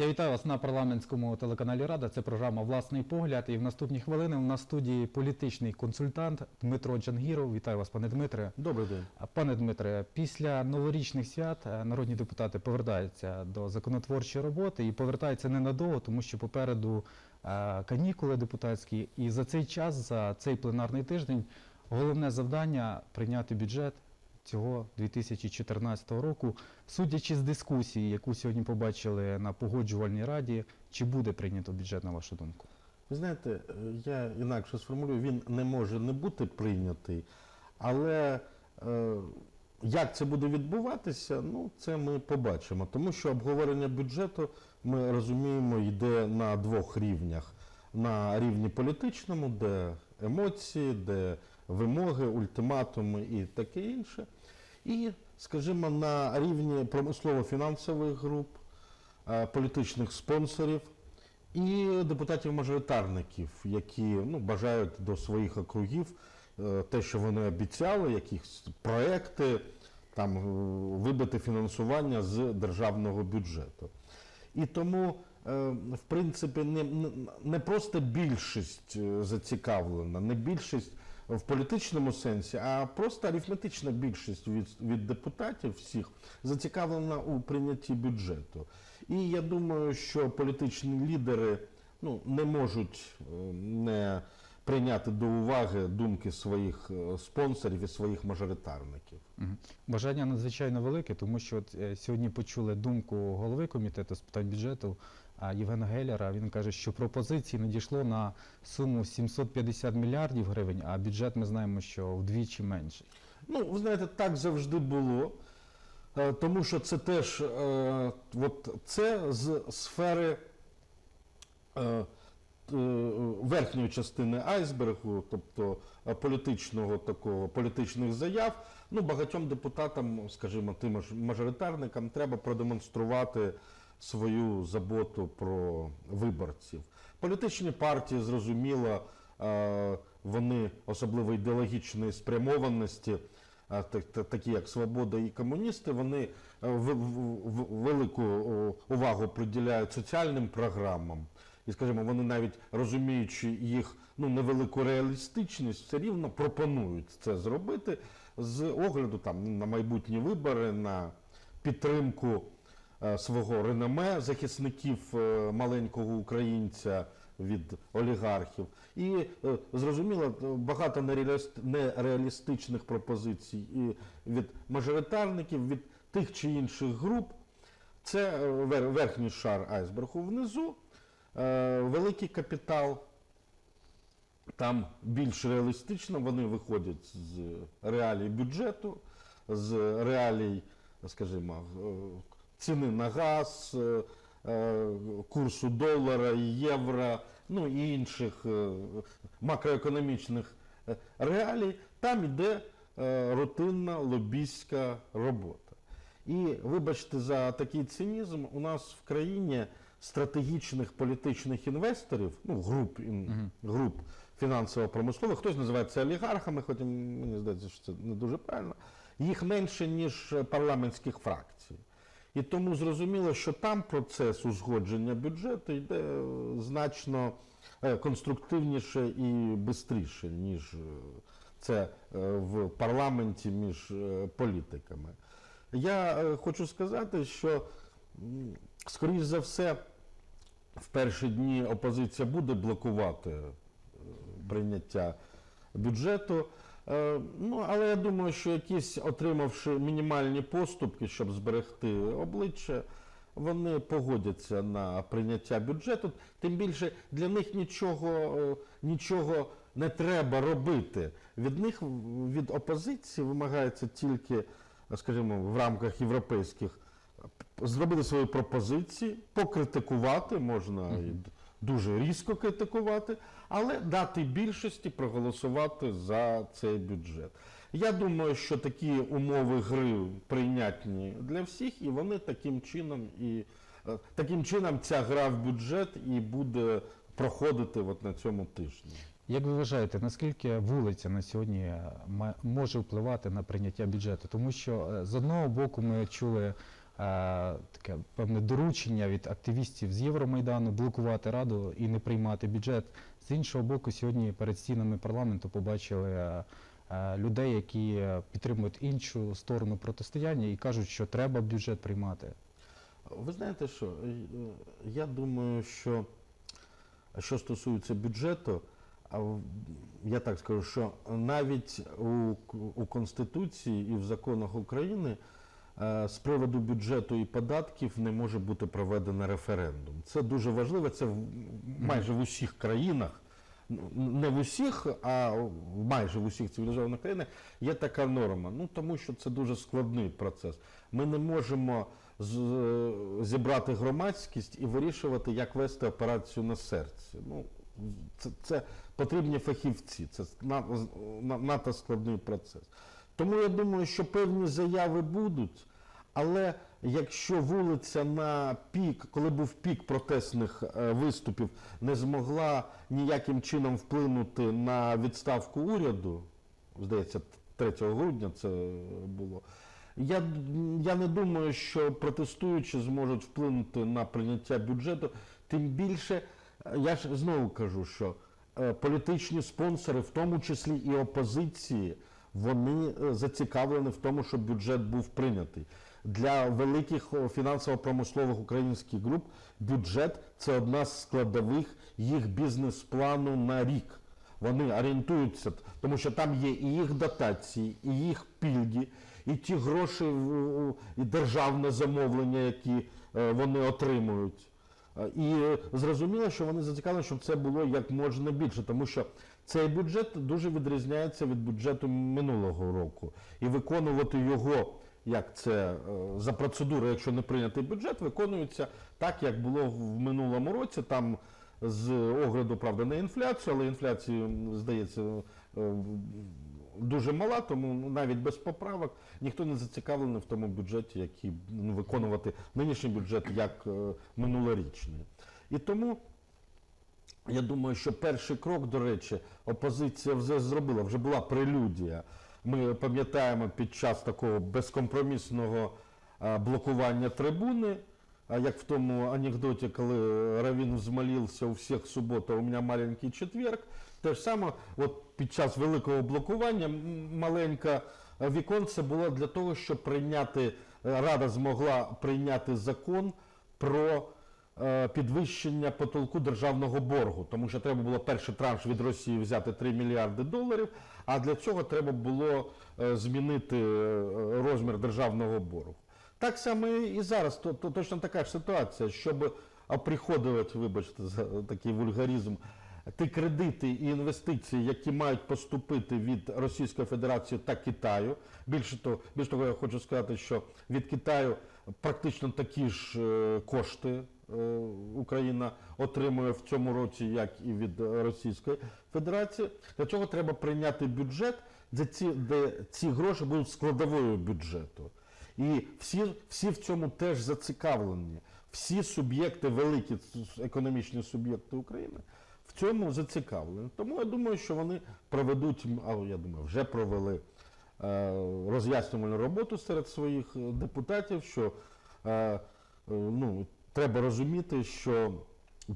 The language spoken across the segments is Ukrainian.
Я вітаю вас на парламентському телеканалі Рада. Це програма Власний погляд. І в наступні хвилини у нас в студії політичний консультант Дмитро Джангіров. Вітаю вас, пане Дмитре. Добрий день. Пане Дмитре, після новорічних свят е, народні депутати повертаються до законотворчої роботи і повертаються ненадовго, тому що попереду е, канікули депутатські. І за цей час, за цей пленарний тиждень, головне завдання прийняти бюджет цього 2014 року. Судячи з дискусії, яку сьогодні побачили на погоджувальній раді, чи буде прийнято бюджет, на вашу думку? Ви знаєте, я інакше сформулюю, він не може не бути прийнятий, але е, як це буде відбуватися, ну це ми побачимо. Тому що обговорення бюджету, ми розуміємо, йде на двох рівнях: на рівні політичному, де емоції, де вимоги, ультиматуми і таке інше. І, скажімо, на рівні промислово-фінансових груп, е, політичних спонсорів. І депутатів-мажоритарників, які ну, бажають до своїх округів е, те, що вони обіцяли, якісь проекти, там е, вибити фінансування з державного бюджету. І тому, в принципі, не, не, просто більшість зацікавлена, не більшість в політичному сенсі, а просто арифметична більшість від, від депутатів всіх зацікавлена у прийнятті бюджету. І я думаю, що політичні лідери ну, не можуть е, не прийняти до уваги думки своїх е, спонсорів і своїх мажоритарників. Бажання надзвичайно велике, тому що от, е, сьогодні почули думку голови комітету з питань бюджету Євгена Геляра. Він каже, що пропозиції надійшло на суму 750 мільярдів гривень, а бюджет ми знаємо, що вдвічі менший. Ну, ви знаєте, так завжди було. Е, Тому що це теж е, от це з сфери е, верхньої частини айсбергу, тобто політичного такого, політичних заяв. Ну, багатьом депутатам, скажімо, тим мажоритарникам треба продемонструвати свою заботу про виборців. Політичні партії, зрозуміло, е, вони особливо ідеологічної спрямованості, е, так- та- такі як Свобода і комуністи, вони е, велику увагу приділяють соціальним програмам. І, скажімо, вони навіть розуміючи їх ну, невелику реалістичність, все рівно пропонують це зробити з огляду там, на майбутні вибори, на підтримку свого реноме захисників е, маленького українця від олігархів. І е, зрозуміло, е, багато нереалістичних пропозицій і від мажоритарників, від тих чи інших груп. Це е, верхній шар айсбергу внизу, е, великий капітал. Там більш реалістично вони виходять з реалій бюджету, з реалій, скажімо, е, ціни на газ, е, е, курсу долара, євро, ну і інших е, макроекономічних реалій. Там йде рутинна лобійська робота. І вибачте за такий цинізм, у нас в країні стратегічних політичних інвесторів, ну груп, груп фінансово-промислових, хтось називає це олігархами, хоча мені здається, що це не дуже правильно, їх менше, ніж парламентських фракцій. І тому зрозуміло, що там процес узгодження бюджету йде е, значно е, конструктивніше і швидше, ніж е, це в парламенті між політиками. Я хочу сказати, що, скоріш за все, в перші дні опозиція буде блокувати прийняття бюджету. Е, Ну, але я думаю, що якісь, отримавши мінімальні поступки, щоб зберегти обличчя, вони погодяться на прийняття бюджету. Тим більше для них нічого, е, нічого не треба робити. Від них, від опозиції, вимагається тільки, скажімо, в рамках європейських зробити свої пропозиції, покритикувати, можна і д- дуже різко критикувати, але дати більшості проголосувати за цей бюджет. Я думаю, що такі умови гри прийнятні для всіх, і вони таким чином і е, таким чином ця гра в бюджет і буде проходити от на цьому тижні. Як ви вважаєте, наскільки вулиця на сьогодні е, може впливати на прийняття бюджету? Тому що е, з одного боку ми чули таке певне доручення від активістів з Євромайдану блокувати раду і не приймати бюджет. З іншого боку, сьогодні перед стінами парламенту побачили е, е, людей, які е, підтримують іншу сторону протистояння і кажуть, що треба бюджет приймати. Ви знаєте що? е, е, Я думаю, що що стосується бюджету, я так скажу, що навіть у, у Конституції і в законах України е, з приводу бюджету і податків не може бути проведено референдум. Це дуже важливо, це в- майже в усіх країнах. Не в усіх, а в майже в усіх цивілізованих країнах є така норма. Ну тому що це дуже складний процес. Ми не можемо зібрати громадськість і вирішувати, як вести операцію на серці. Ну, це, це потрібні фахівці, це на- на- надто складний процес. Тому я думаю, що певні заяви будуть, але якщо вулиця на пік, коли був пік протестних е, виступів, не змогла ніяким чином вплинути на відставку уряду, здається, 3 грудня це було. Я, я не думаю, що протестуючі зможуть вплинути на прийняття бюджету. Тим більше, е, я ж знову кажу, що е, політичні спонсори, в тому числі і опозиції, вони зацікавлені в тому, щоб бюджет був прийнятий. Для великих фінансово-промислових українських груп бюджет це одна з складових їх бізнес-плану на рік. Вони орієнтуються, тому що там є і їх дотації, і їх пільги, і ті гроші, і державне замовлення, які е, вони отримують. Е, І зрозуміло, що вони зацікавлені, щоб це було як можна більше, тому що цей бюджет дуже відрізняється від бюджету минулого року. І виконувати його, як це е, за процедурою, якщо не прийнятий бюджет, виконується так, як було в минулому році. Там з огляду, правда, на інфляцію, але інфляція, здається, е, дуже мала, тому навіть без поправок ніхто не зацікавлений в тому бюджеті, який ну, виконувати нинішній бюджет як е, минулорічний. І тому я думаю, що перший крок, до речі, опозиція вже зробила, вже була прелюдія. Ми пам'ятаємо під час такого безкомпромісного блокування трибуни, а як в тому анекдоті, коли Равін взмолівся у всіх субота, у мене маленький четверг. Те ж саме, от під час великого блокування маленька віконце було для того, щоб прийняти, е, Рада змогла прийняти закон про підвищення потолку державного боргу, тому що треба було перший транш від Росії взяти 3 мільярди доларів, а для цього треба було е, змінити е, розмір державного боргу. Так само і зараз, то, то точно така ж ситуація, щоб оприходувати, вибачте, за такий вульгарізм, ті кредити і інвестиції, які мають поступити від Російської Федерації та Китаю. Більше того, більше того, я хочу сказати, що від Китаю практично такі ж е, кошти е, Україна отримує в цьому році, як і від е, Російської Федерації. Для цього треба прийняти бюджет, де ці, де ці гроші будуть складовою бюджету. І всі, всі в цьому теж зацікавлені. Всі суб'єкти, великі економічні суб'єкти України в цьому зацікавлені. Тому я думаю, що вони проведуть, а я думаю, вже провели е, роз'яснювальну роботу серед своїх е, депутатів, що е, е, ну, треба розуміти, що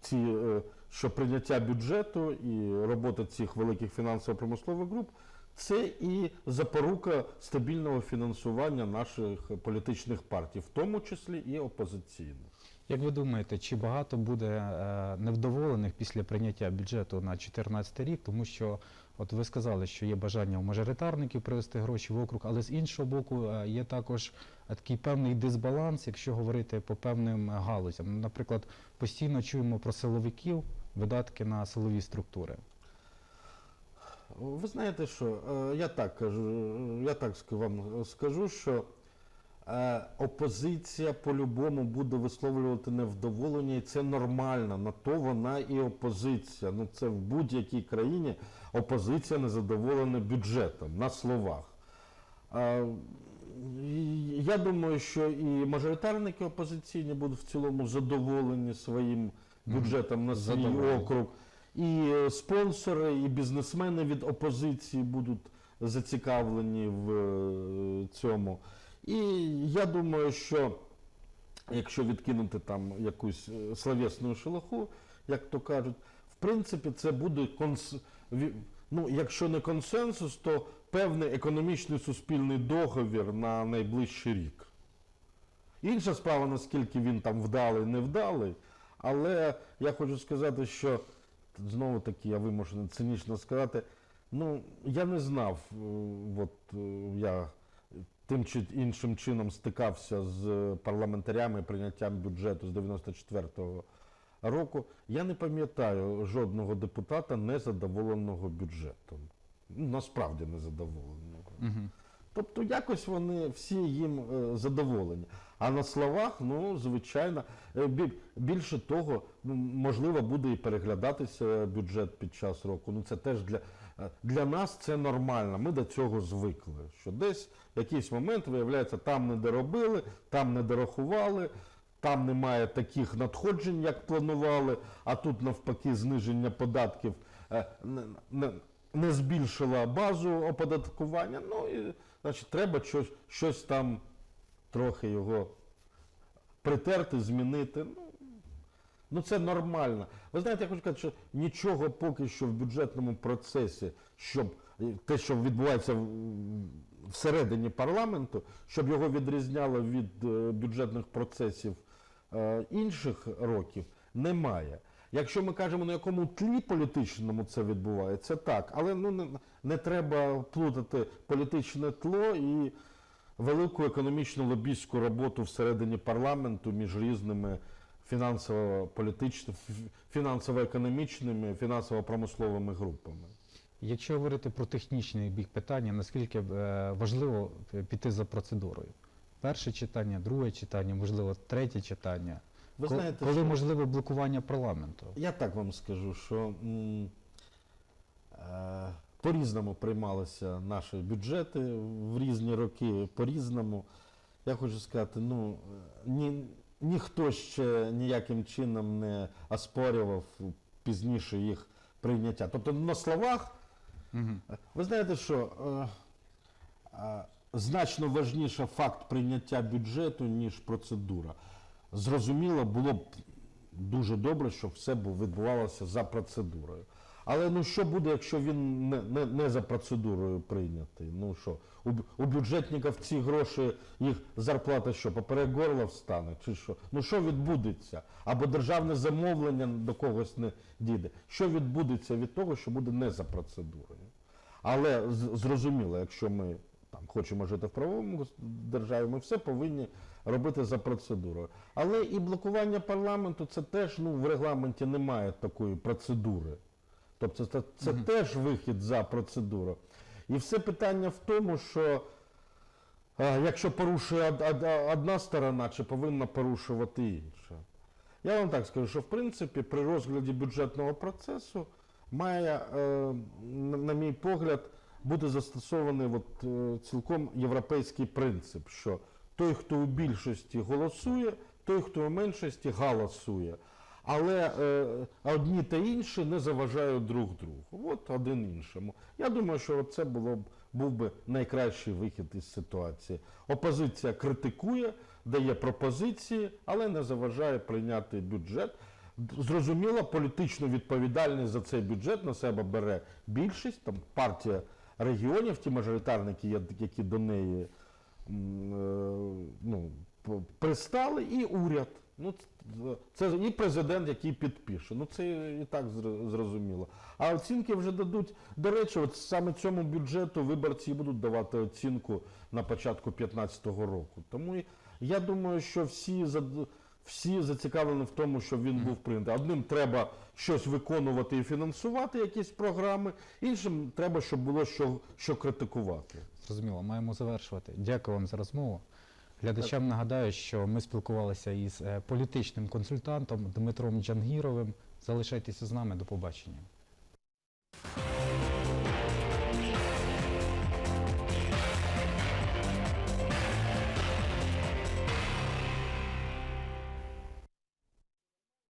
ці, е, що прийняття бюджету і робота цих великих фінансово-промислових груп це і запорука стабільного фінансування наших політичних партій, в тому числі і опозиційних. Як ви думаєте, чи багато буде е, невдоволених після прийняття бюджету на 2014 рік? Тому що, от ви сказали, що є бажання у мажоритарників привести гроші в округ, але з іншого боку, е, є також е, такий певний дисбаланс, якщо говорити по певним е, галузям. Наприклад, постійно чуємо про силовиків, видатки на силові структури. Ви знаєте що, я так кажу, я так вам скажу, що опозиція по-любому буде висловлювати невдоволення, і це нормально. На то вона і опозиція. Ну це в будь-якій країні опозиція незадоволена бюджетом на словах. Е, Я думаю, що і мажоритарники опозиційні будуть в цілому задоволені своїм бюджетом на свій Задоволені. округ. І е, спонсори, і бізнесмени від опозиції будуть зацікавлені в е, цьому. І я думаю, що якщо відкинути там якусь е, словесну шелуху, як то кажуть, в принципі, це буде конс... ну, якщо не консенсус, то певний економічний суспільний договір на найближчий рік. Інша справа, наскільки він там вдалий, не вдалий, але я хочу сказати, що знову таки я вимушений цинічно сказати. Ну, я не знав, е, от е, я тим чи іншим чином стикався з парламентарями прийняттям бюджету з 94-го року. Я не пам'ятаю жодного депутата незадоволеного бюджетом. Насправді незадоволеного. Мгм. Тобто якось вони всі їм е, задоволені. А на словах, ну, звичайно, е, більше того, можливо, буде і переглядатися бюджет під час року. Ну, це теж для, е, для нас це нормально. Ми до цього звикли. Що десь в якийсь момент виявляється, там не доробили, там не дорахували. Там немає таких надходжень, як планували, а тут навпаки зниження податків е, не, збільшила базу оподаткування. Ну і значить, треба щось, щось там трохи його притерти, змінити. Ну, ну це нормально. Ви знаєте, я хочу сказати, що нічого поки що в бюджетному процесі, щоб е, те, що відбувається всередині парламенту, щоб його відрізняло від е, бюджетних процесів е, інших років, немає. Якщо ми кажемо, на якому тлі політичному це відбувається, так, але ну не, не треба плутати політичне тло і велику економічну лобійську роботу всередині парламенту між різними фінансово-політичними, фінансово-економічними, фінансово-промисловими групами. Якщо говорити про технічний бік питання, наскільки е, важливо піти за процедурою? Перше читання, друге читання, можливо, третє читання. Ви знаєте, коли що- можливе блокування парламенту? Я так вам скажу, що е, по-різному приймалися наші бюджети в різні роки, по-різному. Я хочу сказати, ну, е, ні, ніхто ще ніяким чином не оспорював пізніше їх прийняття. Тобто на словах Мгм. ви знаєте, що е, е, значно важніше факт прийняття бюджету, ніж процедура. Зрозуміло, було б дуже добре, щоб все відбувалося за процедурою. Але ну що буде, якщо він не, не, не за процедурою прийнятий? Ну що, у, у бюджетників ці гроші, їх зарплата що, поперек горла встане? Чи що? Ну що відбудеться? Або державне замовлення до когось не дійде. Що відбудеться від того, що буде не за процедурою? Але зрозуміло, якщо ми там хочемо жити в правовому державі, ми все повинні робити за процедурою. Але і блокування парламенту це теж ну в регламенті немає такої процедури. Тобто це, це теж вихід за процедуру. І все питання в тому, що е, якщо порушує од- од- одна сторона, чи повинна порушувати інша. Я вам так скажу, що в принципі при розгляді бюджетного процесу має, е, на на мій погляд, бути застосований от, е, цілком європейський принцип, що той, хто у більшості голосує, той, хто у меншості галасує. Але е, одні та інші не заважають друг другу. От один іншому. Я думаю, що це було б був би найкращий вихід із ситуації. Опозиція критикує, дає пропозиції, але не заважає прийняти бюджет. Зрозуміло, політичну відповідальність за цей бюджет на себе бере більшість, там партія регіонів, ті мажоритарники, які до неї е, ну, пристали, і уряд. Ну, це і президент, який підпише. Ну це і так зрозуміло. А оцінки вже дадуть. До речі, от саме цьому бюджету виборці будуть давати оцінку на початку 2015 року. Тому я думаю, що всі всі зацікавлені в тому, щоб він був прийнятий. Одним треба щось виконувати і фінансувати, якісь програми, іншим треба, щоб було що, що критикувати. Зрозуміло, маємо завершувати. Дякую вам за розмову. Глядачам нагадаю, що ми спілкувалися із е, політичним консультантом Дмитром Джангіровим. Залишайтеся з нами. До побачення.